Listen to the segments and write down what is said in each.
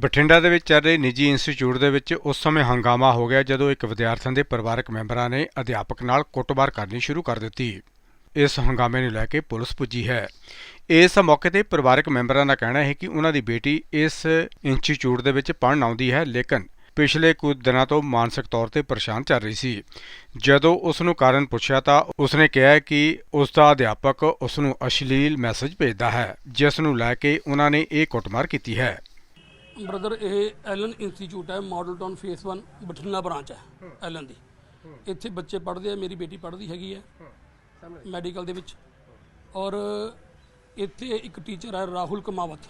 ਬਠਿੰਡਾ ਦੇ ਵਿੱਚ ਚੱਲ ਰਹੇ ਨਿੱਜੀ ਇੰਸਟੀਚਿਊਟ ਦੇ ਵਿੱਚ ਉਸ ਸਮੇਂ ਹੰਗਾਮਾ ਹੋ ਗਿਆ ਜਦੋਂ ਇੱਕ ਵਿਦਿਆਰਥਣ ਦੇ ਪਰਿਵਾਰਕ ਮੈਂਬਰਾਂ ਨੇ ਅਧਿਆਪਕ ਨਾਲ ਕੁੱਟਮਾਰ ਕਰਨੀ ਸ਼ੁਰੂ ਕਰ ਦਿੱਤੀ। ਇਸ ਹੰਗਾਮੇ ਨੂੰ ਲੈ ਕੇ ਪੁਲਿਸ ਪੁੱਜੀ ਹੈ। ਇਸ ਮੌਕੇ ਤੇ ਪਰਿਵਾਰਕ ਮੈਂਬਰਾਂ ਦਾ ਕਹਿਣਾ ਹੈ ਕਿ ਉਹਨਾਂ ਦੀ ਬੇਟੀ ਇਸ ਇੰਸਟੀਚਿਊਟ ਦੇ ਵਿੱਚ ਪੜ੍ਹਨ ਆਉਂਦੀ ਹੈ, ਲੇਕਿਨ ਪਿਛਲੇ ਕੁਝ ਦਿਨਾਂ ਤੋਂ ਮਾਨਸਿਕ ਤੌਰ ਤੇ ਪਰੇਸ਼ਾਨ ਚੱਲ ਰਹੀ ਸੀ। ਜਦੋਂ ਉਸ ਨੂੰ ਕਾਰਨ ਪੁੱਛਿਆ ਤਾਂ ਉਸ ਨੇ ਕਿਹਾ ਕਿ ਉਸ ਦਾ ਅਧਿਆਪਕ ਉਸ ਨੂੰ ਅਸ਼ਲੀਲ ਮੈਸੇਜ ਭੇਜਦਾ ਹੈ, ਜਿਸ ਨੂੰ ਲੈ ਕੇ ਉਹਨਾਂ ਨੇ ਇਹ ਕੁੱਟਮਾਰ ਕੀਤੀ ਹੈ। ਬ੍ਰਦਰ, ਇਹ ਐਲਨ ਇੰਸਟੀਚਿਊਟ ਹੈ, model town phase 1 Bathinda branch ਹੈ, ਐਲਨ ਦੀ। ਇੱਥੇ ਬੱਚੇ ਪੜ੍ਹਦੇ ਆ, ਮੇਰੀ ਬੇਟੀ ਪੜ੍ਹਦੀ ਹੈਗੀ ਹੈ, ਮੈਡੀਕਲ ਦੇ ਵਿੱਚ। ਔਰ ਇੱਥੇ ਇੱਕ ਟੀਚਰ ਹੈ, ਰਾਹੁਲ ਕਮਾਵਤ।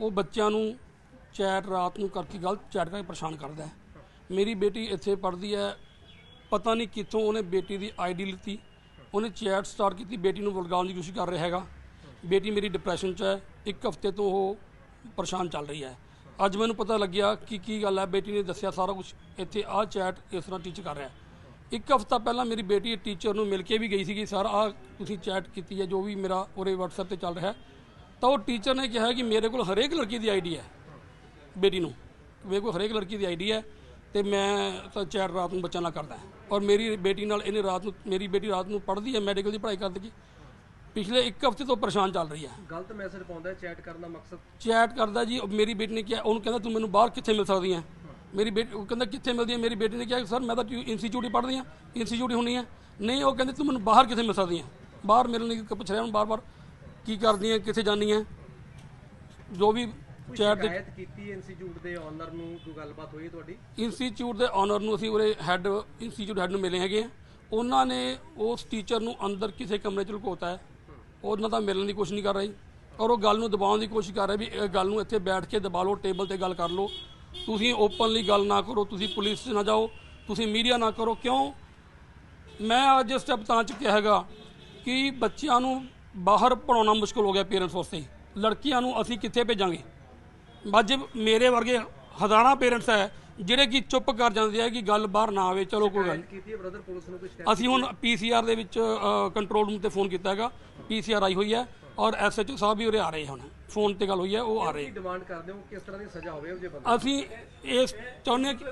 ਉਹ ਬੱਚਿਆਂ ਨੂੰ ਚੈਟ ਰਾਤ ਨੂੰ ਕਰਕੇ ਗਲਤ ਚੈਟ ਕਰਕੇ ਪਰੇਸ਼ਾਨ ਕਰਦਾ ਹੈ। ਮੇਰੀ ਬੇਟੀ ਇੱਥੇ ਪੜ੍ਹਦੀ ਹੈ, ਪਤਾ ਨਹੀਂ ਕਿੱਥੋਂ ਉਹਨੇ ਬੇਟੀ ਦੀ ਆਈਡੀ ਲਿੱਤੀ। ਉਹਨੇ ਚੈਟ ਸਟਾਰਟ ਕੀਤੀ, ਬੇਟੀ ਨੂੰ ਵਲਗਾਉਣ ਦੀ ਕੋਸ਼ਿਸ਼ ਕਰ ਰਿਹਾ ਹੈਗਾ। ਬੇਟੀ ਮੇਰੀ ਡਿਪਰੈਸ਼ਨ 'ਚ ਹੈ, ਇੱਕ ਹਫ਼ਤੇ ਤੋਂ ਉਹ ਪਰੇਸ਼ਾਨ ਚੱਲ ਰਹੀ ਹੈ। ਅੱਜ ਮੈਨੂੰ ਪਤਾ ਲੱਗਿਆ ਕਿ ਕੀ ਗੱਲ ਹੈ, ਬੇਟੀ ਨੇ ਦੱਸਿਆ ਸਾਰਾ ਕੁਝ ਇੱਥੇ ਆਹ ਚੈਟ ਇਸ ਤਰ੍ਹਾਂ ਟੀਚਰ ਕਰ ਰਿਹਾ ਇੱਕ ਹਫ਼ਤਾ ਪਹਿਲਾਂ ਮੇਰੀ ਬੇਟੀ ਟੀਚਰ ਨੂੰ ਮਿਲ ਕੇ ਵੀ ਗਈ ਸੀਗੀ। ਸਰ ਆਹ ਤੁਸੀਂ ਚੈਟ ਕੀਤੀ ਹੈ, ਜੋ ਵੀ ਮੇਰਾ ਉਰੇ WhatsApp ਤੇ ਚੱਲ ਰਿਹਾ ਤਾਂ ਉਹ ਟੀਚਰ ਨੇ ਕਿਹਾ ਕਿ ਮੇਰੇ ਕੋਲ ਹਰੇਕ ਲੜਕੀ ਦੀ ਆਈਡੀ ਹੈ ਬੇਟੀ ਨੂੰ। ਮੇਰੇ ਕੋਲ ਹਰੇਕ ਲੜਕੀ ਦੀ ਆਈਡੀ ਹੈ ਤੇ ਮੈਂ ਤਾਂ ਚੈਟ ਰਾਤ ਨੂੰ ਬੱਚਾ ਨਾਲ ਕਰਦਾ ਔਰ ਮੇਰੀ ਬੇਟੀ ਨਾਲ ਇਹਨੇ ਰਾਤ ਨੂੰ, ਮੇਰੀ ਬੇਟੀ ਰਾਤ ਨੂੰ ਪੜ੍ਹਦੀ ਹੈ ਮੈਡੀਕਲ ਦੀ ਪੜ੍ਹਾਈ ਕਰਦੀ ਹੈ। ਪਿਛਲੇ ਇੱਕ ਹਫ਼ਤੇ ਤੋਂ ਪਰੇਸ਼ਾਨ ਚੱਲ ਰਹੀ ਹੈ। ਗਲਤ ਮੈਸੇਜ ਪਾਉਂਦਾ ਚੈਟ ਕਰਨ ਦਾ ਮਕਸਦ? ਚੈਟ ਕਰਦਾ ਜੀ ਮੇਰੀ ਬੇਟੀ ਨੇ ਕਿਹਾ ਉਹਨੂੰ ਕਹਿੰਦਾ ਤੂੰ ਮੈਨੂੰ ਬਾਹਰ ਕਿੱਥੇ ਮਿਲ ਸਕਦੀ ਹੈ? ਮੇਰੀ ਬੇਟੀ ਉਹ ਕਹਿੰਦਾ ਕਿੱਥੇ ਮਿਲਦੀ ਹੈ? ਮੇਰੀ ਬੇਟੀ ਨੇ ਕਿਹਾ ਸਰ ਮੈਂ ਤਾਂ ਇੰਸਟੀਚਿਊਟ ਹੀ ਪੜ੍ਹਦੀ ਹਾਂ ਇੰਸਟੀਚਿਊਟ ਹੀ ਹੁੰਨੀ ਹੈ। ਨਹੀਂ ਉਹ ਕਹਿੰਦੇ ਤੂੰ ਮੈਨੂੰ ਬਾਹਰ ਕਿੱਥੇ ਮਿਲ ਸਕਦੀ ਹੈ? ਬਾਹਰ ਮਿਲਣ ਲਈ ਪੁੱਛ ਰਿਹਾ ਉਹਨੂੰ ਬਾਰ-ਬਾਰ ਕੀ ਕਰਦੀ ਹੈ ਕਿੱਥੇ ਜਾਂਦੀ ਹੈ? ਜੋ ਵੀ ਚੈਟ ਦੇ ਕੀਤੀ ਇੰਸਟੀਚਿਊਟ ਦੇ ਓਨਰ ਨੂੰ ਕੋਈ ਗੱਲਬਾਤ ਹੋਈ ਤੁਹਾਡੀ? ਇੰਸਟੀਚਿਊਟ ਦੇ ਓਨਰ ਨੂੰ ਅਸੀਂ ਉਰੇ ਹੈੱਡ ਇੰਸਟੀਚਿਊਟ ਹੈੱਡ ਨੂੰ ਮਿਲੇ ਹੈਗੇ ਆ ਉਹਨਾਂ ਨੇ ਉਸ ਟੀਚਰ ਨੂੰ ਅੰਦਰ ਕਿਸੇ ਕਮਰੇ 'ਚ ਲੁਕੋਤਾ ਹੈ। ਉਹਨਾਂ ਦਾ ਮਿਲਣ ਦੀ ਕੋਸ਼ਿਸ਼ ਨਹੀਂ ਕਰ ਰਹੀ। ਔਰ ਉਹ ਗੱਲ ਨੂੰ ਦਬਾਉਣ ਦੀ ਕੋਸ਼ਿਸ਼ ਕਰ ਰਿਹਾ ਵੀ ਇਹ ਗੱਲ ਨੂੰ ਇੱਥੇ ਬੈਠ ਕੇ ਦਬਾ ਲਓ, ਟੇਬਲ ਤੇ ਗੱਲ ਕਰ ਲਓ। ਤੁਸੀਂ ਓਪਨਲੀ ਗੱਲ ਨਾ ਕਰੋ, ਤੁਸੀਂ ਪੁਲਿਸ 'ਚ ਨਾ ਜਾਓ, ਤੁਸੀਂ ਮੀਡੀਆ ਨਾ ਕਰੋ। ਕਿਉਂ? ਮੈਂ ਅੱਜ ਸਟੈਪ ਤਾਂ ਚੁੱਕਿਆ ਹੈਗਾ ਕਿ ਬੱਚਿਆਂ ਨੂੰ ਬਾਹਰ ਪੜਾਉਣਾ ਮੁਸ਼ਕਲ ਹੋ ਗਿਆ ਪੇਰੈਂਟਸ ਵਾਸਤੇ। ਲੜਕੀਆਂ ਨੂੰ ਅਸੀਂ ਕਿੱਥੇ ਭੇਜਾਂਗੇ? ਅੱਜ ਮੇਰੇ ਵਰਗੇ ਹਜ਼ਾਰਾਂ ਪੇਰੈਂਟਸ ਹੈ ਜਿਹੜੇ ਕਿ ਚੁੱਪ ਕਰ ਜਾਂਦੇ ਆ ਕਿ ਗੱਲ ਬਾਹਰ ਨਾ ਆਵੇ ਚਲੋ ਕੋਈ ਗੱਲ। ਕੀਤੀ ਹੈ ਬ੍ਰਦਰ ਪੁਲਿਸ ਨੂੰ ਸ਼ਿਕਾਇਤ ਅਸੀਂ ਹੁਣ ਪੀਸੀਆਰ ਦੇ ਵਿੱਚ ਕੰਟਰੋਲ ਰੂਮ ਤੇ ਫੋਨ ਕੀਤਾ ਹੈਗਾ। ਪੀਸੀਆਰ ਆਈ ਹੋਈ ਹੈ ਔਰ ਐਸਐਚਓ ਸਾਹਿਬ ਵੀ ਉਰੇ ਆ ਰਹੇ ਹੁਣ। ਫੋਨ ਤੇ ਗੱਲ ਹੋਈ ਹੈ ਉਹ ਆ ਰਹੇ। ਕੀ ਡਿਮਾਂਡ ਕਰਦੇ ਹੋ? ਕਿਸ ਤਰ੍ਹਾਂ ਦੀ ਸਜ਼ਾ ਹੋਵੇ ਉਹ ਜੇ ਬੰਦਾ ਅਸੀਂ ਇਸ ਚਾਹੁੰਦੇ ਕਿ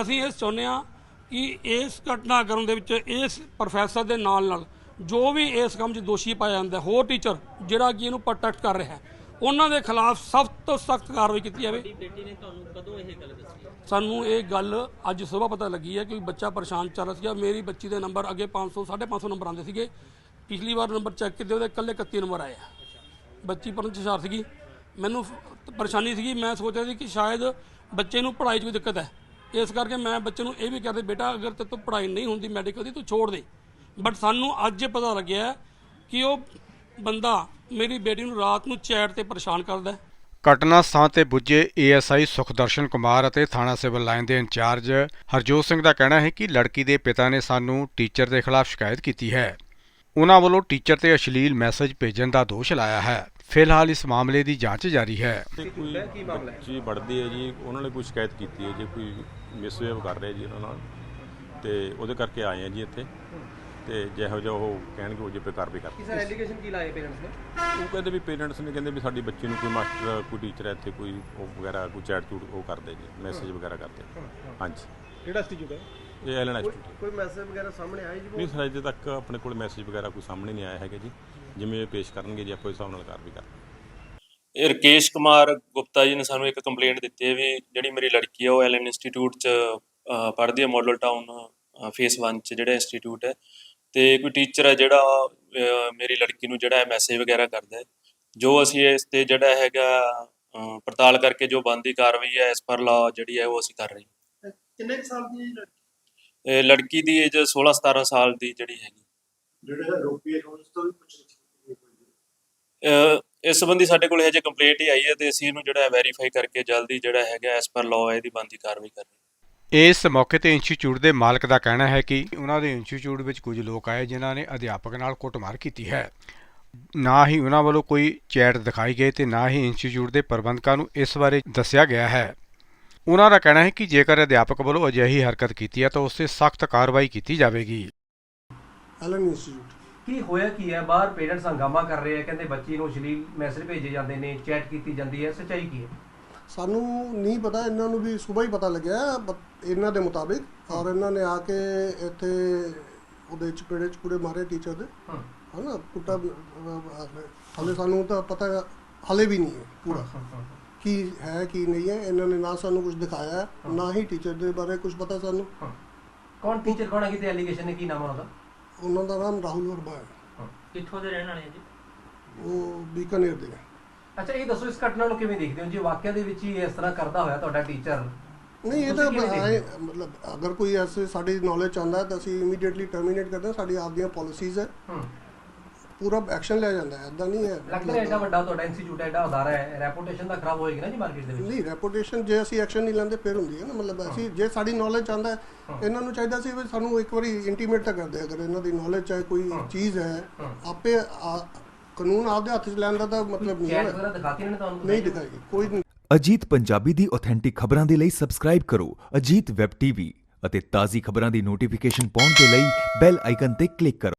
ਅਸੀਂ ਇਸ ਚਾਹੁੰਦੇ ਹਾਂ ਕਿ ਇਸ ਘਟਨਾਕ੍ਰਮ ਦੇ ਵਿੱਚ ਇਸ ਪ੍ਰੋਫੈਸਰ ਦੇ ਨਾਲ ਨਾਲ ਜੋ ਵੀ ਇਸ ਕੰਮ 'ਚ ਦੋਸ਼ੀ ਪਾਇਆ ਜਾਂਦਾ ਹੋਰ ਟੀਚਰ ਜਿਹੜਾ ਕਿ ਇਹਨੂੰ ਪ੍ਰੋਟੈਕਟ ਕਰ ਰਿਹਾ ਹੈ ਉਹਨਾਂ ਦੇ ਖਿਲਾਫ ਸਖਤ ਤੋਂ ਸਖਤ ਕਾਰਵਾਈ ਕੀਤੀ ਜਾਵੇ। ਬੇਟੀ ਨੇ ਤੁਹਾਨੂੰ ਕਦੋਂ ਇਹ ਗੱਲ ਦੱਸੀ? ਸਾਨੂੰ ਇਹ ਗੱਲ ਅੱਜ ਸਵੇਰ ਪਤਾ ਲੱਗੀ ਹੈ ਕਿ ਬੱਚਾ ਪਰੇਸ਼ਾਨ ਚੱਲ ਰਿਹਾ ਸੀਗਾ। ਮੇਰੀ ਬੱਚੀ ਦੇ ਨੰਬਰ ਅੱਗੇ 500 550 ਨੰਬਰ ਆਉਂਦੇ ਸੀਗੇ। ਪਿਛਲੀ ਵਾਰ ਨੰਬਰ ਚੈੱਕ ਕੀਤੇ ਉਹਦੇ ਇਕੱਲੇ 31 ਨੰਬਰ ਆਏ ਆ। ਬੱਚੀ ਪੜ੍ਹਨ 'ਚ ਸੀਗੀ। ਮੈਨੂੰ ਪਰੇਸ਼ਾਨੀ ਸੀਗੀ। ਮੈਂ ਸੋਚ ਰਿਹਾ ਸੀ ਕਿ ਸ਼ਾਇਦ ਬੱਚੇ ਨੂੰ ਪੜ੍ਹਾਈ 'ਚ ਕੋਈ ਦਿੱਕਤ ਹੈ। ਇਸ ਕਰਕੇ ਮੈਂ ਬੱਚੇ ਨੂੰ ਇਹ ਵੀ ਕਹਿੰਦੇ ਬੇਟਾ ਅਗਰ ਤੇ ਤੂੰ ਪੜ੍ਹਾਈ ਨਹੀਂ ਹੁੰਦੀ ਮੈਡੀਕਲ ਦੀ ਤੂੰ ਛੋੜ ਦੇ। ਬਟ ਸਾਨੂੰ ਅੱਜ ਪਤਾ ਲੱਗਿਆ ਕਿ ਉਹ ਬੰਦਾ ਮੇਰੀ ਬੇਟੀ ਨੂੰ ਰਾਤ ਨੂੰ ਚੈਟ ਤੇ ਪਰੇਸ਼ਾਨ ਕਰਦਾ ਹੈ। ਘਟਨਾ ਸਥਾਨ ਤੇ ਪੁੱਜੇ ਏਐਸਆਈ ਸੁਖਦਰਸ਼ਨ ਕੁਮਾਰ ਅਤੇ ਥਾਣਾ ਸਿਵਲ ਲਾਈਨ ਦੇ ਇੰਚਾਰਜ ਹਰਜੋਤ ਸਿੰਘ ਦਾ ਕਹਿਣਾ ਹੈ ਕਿ ਲੜਕੀ ਦੇ ਪਿਤਾ ਨੇ ਸਾਨੂੰ ਟੀਚਰ ਦੇ ਖਿਲਾਫ ਸ਼ਿਕਾਇਤ ਕੀਤੀ ਹੈ। ਉਹਨਾਂ ਵੱਲੋਂ ਟੀਚਰ ਤੇ ਅਸ਼ਲੀਲ ਮੈਸੇਜ ਭੇਜਣ ਦਾ ਦੋਸ਼ ਲਾਇਆ ਹੈ। ਫਿਲਹਾਲ ਇਸ ਮਾਮਲੇ ਦੀ ਜਾਂਚ ਜਾਰੀ ਹੈ। ਤੇ ਕੋਈ ਕੀ ਮਾਮਲਾ ਹੈ? ਬੱਚੀ ਪੜ੍ਹਦੀ ਹੈ ਜੀ ਉਹਨਾਂ ਨੇ ਕੋਈ ਸ਼ਿਕਾਇਤ ਕੀਤੀ ਹੈ ਜੀ ਕੋਈ ਮਿਸਬਿਹੇਵ ਕਰ ਰਿਹਾ ਜੀ ਉਹਨਾਂ ਨਾਲ। ਤੇ ਉਹਦੇ ਕਰਕੇ ਆਏ ਆ ਜੀ ਇੱਥੇ। ਤੇ ਜਿਹੋ ਜਿਹਾ ਉਹ ਕਹਿਣਗੇ ਉਹ ਜੇ ਕਾਰਵਾਈ ਕਰ ਕੀ ਸਰ ਐਲੀਗੇਸ਼ਨ ਕੀ ਲਾਏ ਪੇਰੈਂਟਸ ਨੇ? ਉਹ ਕਹਿੰਦੇ ਵੀ ਪੇਰੈਂਟਸ ਨੇ ਕਹਿੰਦੇ ਵੀ ਸਾਡੀ ਬੱਚੀ ਨੂੰ ਕੋਈ ਮਾਸਟਰ ਕੋਈ ਟੀਚਰ ਇੱਥੇ ਕੋਈ ਉਹ ਵਗੈਰਾ ਕੋਈ ਚੈਟ ਚੂਟ ਉਹ ਕਰਦੇ ਜੀ ਮੈਸੇਜ ਵਗੈਰਾ ਕਰਦੇ ਹਾਂਜੀ। ਕਿਹੜਾ ਇੰਸਟੀਚਿਊਟ ਹੈ? ਇਹ ਐਲਨ ਇੰਸਟੀਟਿਊਟ ਕੋਈ ਮੈਸੇਜ ਵਗੈਰਾ ਸਾਹਮਣੇ ਆਇਆ ਜੀ ਨਹੀਂ ਸਰ ਅਜੇ ਤੱਕ ਆਪਣੇ ਕੋਲ ਮੈਸੇਜ ਵਗੈਰਾ ਕੋਈ ਸਾਹਮਣੇ ਨਹੀਂ ਆਇਆ ਹੈਗਾ ਜੀ। ਜਿਵੇਂ ਇਹ ਪੇਸ਼ ਕਰਨਗੇ ਜੀ ਆਪਾਂ ਉਸ ਹਿਸਾਬ ਨਾਲ ਕਾਰਵਾਈ ਕਰਾਂਗੇ ਇਹ ਰਕੇਸ਼ ਕੁਮਾਰ ਗੁਪਤਾ ਜੀ ਨੇ ਸਾਨੂੰ ਇੱਕ ਕੰਪਲੇਂਟ ਦਿੱਤੀ ਹੈ ਵੀ ਜਿਹੜੀ ਮੇਰੀ ਲੜਕੀ ਹੈ ਉਹ ਐਲਐਨ ਇੰਸਟੀਚਿਊਟ ਚ ਪੜ੍ਹਦੀ ਹੈ ਮਾਡਲ ਟਾਊਨ ਫੇਸ 1 ਚ ਜਿਹੜਾ ਇੰਸਟੀਚਿਊਟ ਹੈ। ਤੇ ਕੋਈ ਟੀਚਰ ਹੈ ਜਿਹੜਾ ਅਹ, ਮੇਰੀ ਲੜਕੀ ਨੂੰ ਜਿਹੜਾ ਹੈ ਮੈਸੇਜ ਵਗੈਰਾ ਕਰਦਾ ਹੈ ਜੋ ਅਸੀਂ ਇਸ ਤੇ ਜਿਹੜਾ ਹੈਗਾ ਅਹ, ਪੜਤਾਲ ਕਰਕੇ ਜੋ ਬੰਦੀ ਕਾਰਵਾਈ ਹੈ ਇਸ ਪਰ ਲਾ ਜਿਹੜੀ ਹੈ ਉਹ ਅਸੀਂ ਕਰ ਰਹੇ ਹਾਂ। ਕਿੰਨੇ ਕੁ ਸਾਲ ਦੀ ਇਹ ਲੜਕੀ ਦੀ ਏਜ 16 17 ਸਾਲ ਦੀ ਜਿਹੜੀ ਹੈਗੀ। ਜਿਹੜੇ ਆਰੋਪੀ ਹੈ ਉਹਨਾਂ ਤੋਂ ਵੀ ਪੁੱਛ ਅਹ ਇਸ ਸੰਬੰਧੀ ਸਾਡੇ ਕੋਲ ਹਜੇ ਕੰਪਲੇਂਟ ਹੀ ਆਈ ਹੈ ਤੇ ਅਸੀਂ ਇਹਨੂੰ ਜਿਹੜਾ ਵੈਰੀਫਾਈ ਕਰਕੇ ਜਲਦੀ ਜਿਹੜਾ ਹੈਗਾ ਐਸ ਪਰ ਲਾਅ ਇਹਦੀ ਬੰਦੀ ਕਾਰਵਾਈ ਕਰ ਰਹੇ ਹਾਂ। ਇਸ ਮੌਕੇ ਤੇ ਇੰਸਟੀਚਿਊਟ ਦੇ ਮਾਲਕ ਦਾ ਕਹਿਣਾ ਹੈ ਕਿ ਉਹਨਾਂ ਦੇ ਇੰਸਟੀਚਿਊਟ ਵਿੱਚ ਕੁਝ ਲੋਕ ਆਏ ਜਿਨ੍ਹਾਂ ਨੇ ਅਧਿਆਪਕ ਨਾਲ ਕੁੱਟਮਾਰ ਕੀਤੀ ਹੈ। ਨਾ ਹੀ ਉਹਨਾਂ ਵੱਲੋਂ ਕੋਈ ਚੈਟ ਦਿਖਾਈ ਗਈ ਤੇ ਨਾ ਹੀ ਇੰਸਟੀਚਿਊਟ ਦੇ ਪ੍ਰਬੰਧਕਾਂ ਨੂੰ ਇਸ ਬਾਰੇ ਦੱਸਿਆ ਗਿਆ ਹੈ। ਉਹਨਾਂ ਦਾ ਕਹਿਣਾ ਹੈ ਕਿ ਜੇਕਰ ਅਧਿਆਪਕ ਵੱਲੋਂ ਅਜਿਹੀ ਹਰਕਤ ਕੀਤੀ ਹੈ ਤਾਂ ਉਸ ਤੇ ਸਖਤ ਕਾਰਵਾਈ ਕੀਤੀ ਜਾਵੇਗੀ। Allen institute. ਕੀ ਹੋਇਆ ਕੀ ਹੈ? ਬਾਹਰ ਪੇਰੈਂਟਸ ਹੰਗਾਮਾ ਕਰ ਰਹੇ ਆ ਕਹਿੰਦੇ ਬੱਚੀ ਨੂੰ ਅਸ਼ਲੀਲ ਮੈਸੇਜ ਭੇਜੇ ਜਾਂਦੇ ਨੇ ਚੈਟ ਕੀਤੀ ਜਾਂਦੀ ਹੈ। ਸੱਚਾਈ ਕੀ ਹੈ? ਸਾਨੂੰ ਨਹੀਂ ਪਤਾ ਇਹਨਾਂ ਨੂੰ ਵੀ ਸਵੇਰ ਹੀ ਪਤਾ ਲੱਗਿਆ ਇਹਨਾਂ ਦੇ ਮੁਤਾਬਿਕ। ਔਰ ਇਹਨਾਂ ਨੇ ਆ ਕੇ ਇੱਥੇ ਉਹਦੇ ਚਪੇੜੇ ਚਪੂੜੇ ਮਾਰੇ ਟੀਚਰ ਦੇ। ਹਨਾ ਕੁੱਟਾ ਹਲੇ ਸਾਨੂੰ ਤਾਂ ਪਤਾ ਹਲੇ ਵੀ ਨਹੀਂ ਹੈ ਪੂਰਾ। ਕੀ ਹੈ ਕੀ ਨਹੀਂ ਹੈ ਇਹਨਾਂ ਨੇ ਨਾ ਸਾਨੂੰ ਕੁਝ ਦਿਖਾਇਆ ਨਾ ਹੀ ਟੀਚਰ ਦੇ ਬਾਰੇ ਕੁਝ ਪਤਾ ਸਾਨੂੰ। ਕੌਣ ਟੀਚਰ ਕੌਣ ਹੈ ਕਿਤੇ ਐਲੀਗੇਸ਼ਨ ਨੇ ਕੀ ਨਾਮ ਉਹਦਾ? ਉਹਨਾਂ ਦਾ ਨਾਮ ਰਾਹੁਲ ਵਰਮਾ ਹੈ। ਕਿੱਥੋਂ ਦੇ ਰਹਿਣ ਵਾਲੇ ਜੀ? ਉਹ ਬੀਕਾਨੇਰ ਦੇ ਹੈ। ਅੱਛਾ ਇਹ ਦੱਸੋ ਇਸ ਘਟਨਾ ਨੂੰ ਕਿਵੇਂ ਦੇਖਦੇ ਹੋ? ਜੇ ਵਾਕਿਆ ਦੇ ਵਿੱਚ ਹੀ ਇਸ ਤਰ੍ਹਾਂ ਕਰਦਾ ਹੋਇਆ ਤੁਹਾਡਾ ਟੀਚਰ ਨਹੀਂ ਇਹ ਤਾਂ ਮਤਲਬ ਅਗਰ ਕੋਈ ਐਸੇ ਸਾਡੀ ਨੌਲੇਜ ਆਉਂਦਾ ਤਾਂ ਅਸੀਂ ਇਮੀਡੀਏਟਲੀ ਟਰਮੀਨੇਟ ਕਰਦੇ ਹਾਂ ਸਾਡੀ ਆਪਦੀਆਂ ਪਾਲਿਸੀਜ਼ ਹੈ। ਪੂਰਾ ਐਕਸ਼ਨ ਲਿਆ ਜਾਂਦਾ ਹੈ ਐਦਾਂ ਨਹੀਂ ਹੈ। ਲੱਗਦਾ ਹੈ ਐਡਾ ਵੱਡਾ ਤੁਹਾਡਾ ਇੰਸਟੀਚਿਊਟ ਹੈ ਐਡਾ ਅਦਾਰਾ ਹੈ ਰੈਪੂਟੇਸ਼ਨ ਤਾਂ ਖਰਾਬ ਹੋਏਗੀ ਨਾ ਜੀ ਮਾਰਕੀਟ ਦੇ ਵਿੱਚ? ਨਹੀਂ ਰੈਪੂਟੇਸ਼ਨ ਜੇ ਅਸੀਂ ਐਕਸ਼ਨ ਨਹੀਂ ਲੈਂਦੇ ਫਿਰ ਹੁੰਦੀ ਹੈ ਨਾ ਮਤਲਬ ਅਸੀਂ ਜੇ ਸਾਡੀ ਨੌਲੇਜ ਆਉਂਦਾ ਹੈ ਇਹਨਾਂ ਨੂੰ ਚਾਹੀਦਾ ਸੀ ਵੀ ਸਾਨੂੰ ਇੱਕ ਵਾਰੀ ਇੰਟੀਮੇਟ ਤਾਂ ਕਰਦੇ ਅਗਰ ਇਹਨਾਂ ਦੀ ਨੌਲੇਜ ਚਾਹੇ ਕੋਈ ਚੀਜ਼ ਹੈ ਆਪੇ ਕਾਨੂੰਨ ਆਪਦੇ ਹੱਥ 'ਚ ਲੈਣ ਦਾ ਤਾਂ ਮਤਲਬ ਨਹੀਂ ਚੈਟ ਹੈ ਵਗੈਰਾ ਦਿਖਾਤੀ ਇਹਨਾਂ ਨੇ ਤੁਹਾਨੂੰ ਨਹੀਂ ਦਿਖਾਏਗੀ ਕੋਈ ਨਹੀਂ। ਅਜੀਤ ਪੰਜਾਬੀ ਦੀ ਆਥੈਂਟਿਕ ਖਬਰਾਂ ਦੇ ਲਈ ਸਬਸਕ੍ਰਾਈਬ ਕਰੋ ਅਜੀਤ ਵੈਬ ਟੀਵੀ ਅਤੇ ਤਾਜ਼ੀ ਖਬਰਾਂ ਦੀ ਨੋਟੀਫਿਕੇਸ਼ਨ ਪਾਉਣ ਦੇ ਲਈ ਬੈਲ ਆਈਕਨ ਤੇ ਕਲਿੱਕ ਕਰੋ।